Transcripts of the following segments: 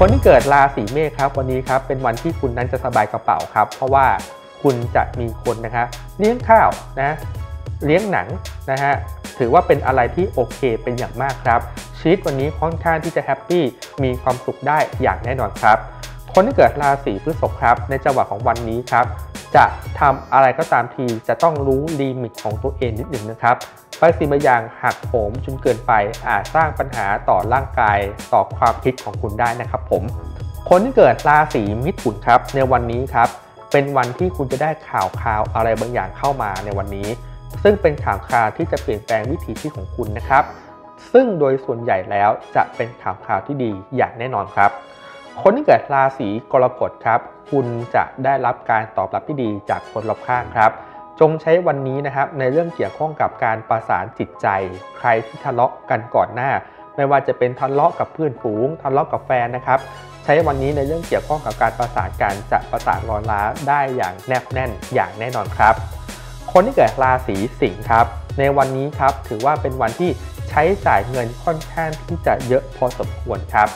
คนที่เกิดราศีเมษครับวันนี้ครับเป็นวันที่คุณนั้นจะสบายกระเป๋าครับ เพราะว่าคุณจะมีคนนะครับเลี้ยงข้าวนะเลี้ยงหนังนะฮะถือว่าเป็นอะไรที่โอเคเป็นอย่างมากครับ ชีวิตวันนี้ค่อนข้างที่จะแฮปปี้มีความสุขได้อย่างแน่นอนครับ คนที่เกิดราศีพฤษภครับ ในจังหวะของวันนี้ครับ จะทำอะไรก็ตามทีจะต้องรู้ลิมิตของตัวเองนิดหนึ่งนะครับ บางสิ่งบางอย่างหักโหมจนเกินไปอาจสร้างปัญหาต่อร่างกายต่อความคิดของคุณได้นะครับผม คนที่เกิดราศีมิถุนครับในวันนี้ครับเป็นวันที่คุณจะได้ข่าวข่าวอะไรบางอย่างเข้ามาในวันนี้ ซึ่งเป็นข่าวคราวที่จะเปลี่ยนแปลงวิถีชีวิตของคุณนะครับ ซึ่งโดยส่วนใหญ่แล้วจะเป็นข่าวคราวที่ดีอย่างแน่นอนครับ คนที่เกิดราศีกรกฎครับ คุณจะได้รับการตอบรับที่ดีจากคนรอบข้างครับ จงใช้วันนี้นะครับในเรื่องเกี่ยวข้องกับการประสานจิตใจ ใครที่ทะเลาะกันก่อนหน้า ไม่ว่าจะเป็นทะเลาะกับเพื่อนฝูง ทะเลาะกับแฟนนะครับ ใช้วันนี้ในเรื่องเกี่ยวข้องกับการประสานกันจะประสานรอยล้าได้อย่างแนบแน่นอย่างแน่นอนครับ คนที่เกิดราศีสิงห์ครับ ในวันนี้ครับถือว่าเป็นวันที่ใช้จ่ายเงินค่อนข้างที่จะเยอะพอสมควรครับ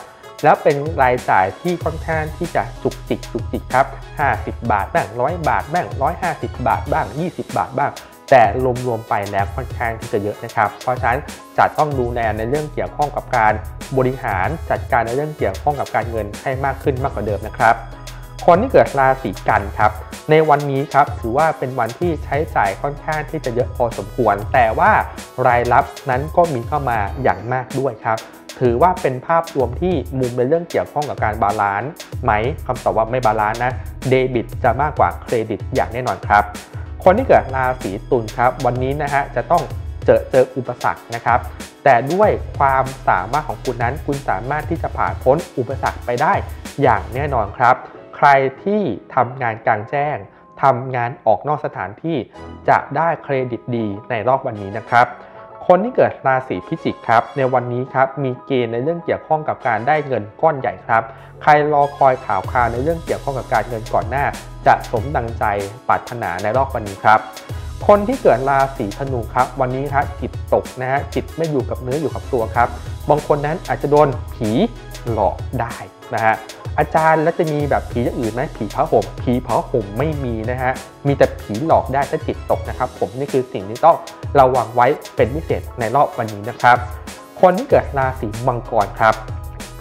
แล้วเป็นรายจ่ายที่ค่อนข้างที่จะจุกจิกจุกจิกครับ 50 บาทบ้างร้อยบาทบ้าง150 บาทบ้าง 20 บาทบ้าง แต่รวมๆไปแล้วค่อนข้างที่จะเยอะนะครับ เพราะฉะนั้นจะต้องดูแลในเรื่องเกี่ยวข้องกับการบริหารจัดการในเรื่องเกี่ยวข้องกับการเงินให้มากขึ้นมากกว่าเดิมนะครับ คนที่เกิดราศีกันครับในวันนี้ครับถือว่าเป็นวันที่ใช้จ่ายค่อนข้างที่จะเยอะพอสมควร แต่ว่ารายรับนั้นก็มีเข้ามาอย่างมากด้วยครับ ถือว่าเป็นภาพรวมที่มุมในเรื่องเกี่ยวข้องกับการบาลานซ์ไหมคำตอบว่าไม่บาลานซ์นะเดบิตจะมากกว่าเครดิตอย่างแน่นอนครับ คนที่เกิดราศีตุลครับ วันนี้นะฮะจะต้องเจอเจออุปสรรคนะครับ แต่ด้วยความสามารถของคุณนั้น คุณสามารถที่จะผ่านพ้นอุปสรรคไปได้อย่างแน่นอนครับ ใครที่ทำงานกลางแจ้งทำงานออกนอกสถานที่จะได้เครดิตดีในรอบวันนี้นะครับ คนที่เกิดราศีพิจิกครับในวันนี้ครับมีเกณฑ์ในเรื่องเกี่ยวข้องกับการได้เงินก้อนใหญ่ครับ ใครรอคอยข่าวคราวในเรื่องเกี่ยวข้องกับการเงินก่อนหน้า จะสมดังใจปรารถนาในรอบวันนี้ครับ คนที่เกิดราศีธนูครับ วันนี้ครับจิตตกนะฮะจิตไม่อยู่กับเนื้ออยู่กับตัวครับบางคนนั้นอาจจะโดนผี หลอกได้นะฮะอาจารย์แล้วจะมีแบบผีอย่างอื่นไหมผีพระห่มผีพระห่มไม่มีนะฮะมีแต่ผีหลอกได้ถ้าจิตตกนะครับ ผมนี่คือสิ่งที่ต้องระวังไว้เป็นพิเศษในรอบวันนี้นะครับ คนที่เกิดราศีมังกรครับ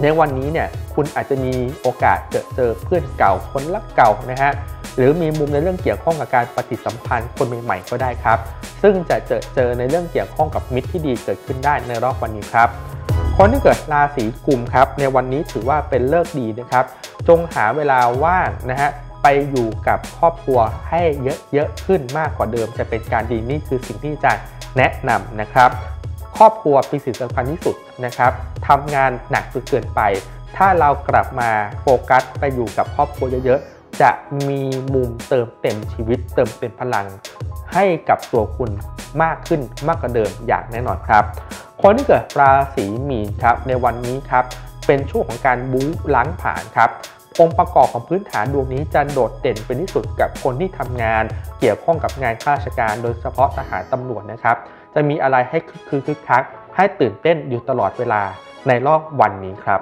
ในวันนี้เนี่ยคุณอาจจะมีโอกาสเจอเจอเพื่อนเก่าคนรักเก่านะฮะหรือมีมุมในเรื่องเกี่ยวข้องกับการปฏิสัมพันธ์คนใหม่ๆก็ได้ครับ ซึ่งจะเจอเจอในเรื่องเกี่ยวข้องกับมิตรที่ดีเกิดขึ้นได้ในรอบวันนี้ครับ คนที่เกิดราศีกุมครับในวันนี้ถือว่าเป็นเลิกดีนะครับ จงหาเวลาว่างนะฮะไปอยู่กับครอบครัวให้เยอะๆขึ้นมากกว่าเดิมจะเป็นการดีนี่คือสิ่งที่จะแนะนำนะครับ ครอบครัวเป็นสิ่งสำคัญที่สุดนะครับทำงานหนักจนเกินไป ถ้าเรากลับมาโฟกัสไปอยู่กับครอบครัวเยอะๆ จะมีมุมเติมเต็มชีวิต เติมเต็มพลัง ให้กับตัวคุณมากขึ้นมากกว่าเดิมอย่างแน่นอนครับ คนที่เกิดราศีมีนครับในวันนี้ครับเป็นช่วงของการบู๊ล้างผ่านครับองค์ประกอบของพื้นฐานดวงนี้จะโดดเด่นเป็นที่สุดกับคนที่ทำงาน เกี่ยวข้องกับงานข้าราชการ โดยเฉพาะทหารตำรวจนะครับ จะมีอะไรให้คึกคือคึกคักให้ตื่นเต้นอยู่ตลอดเวลาในรอบวันนี้ครับ